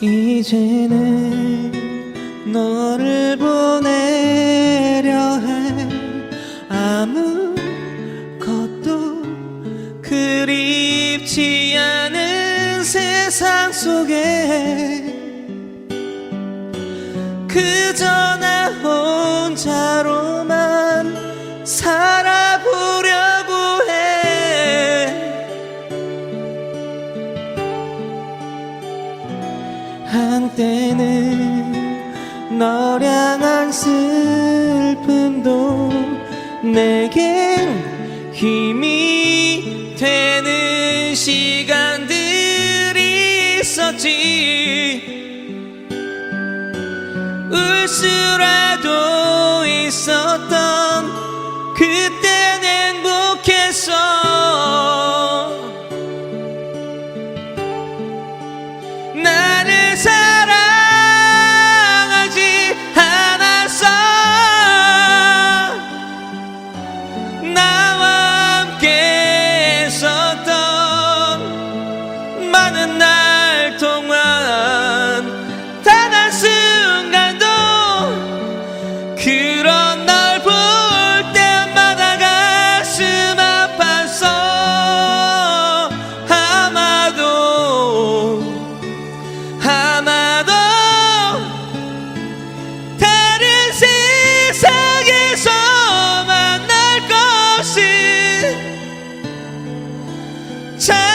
이제는 너를 보내려 해 아무것도 그립지 않은 세상 속에 그저 나 혼자로 때는 널 향한 슬픔도 내겐 힘이 되는 시간들이 있었지. 울 수라도 있었 time.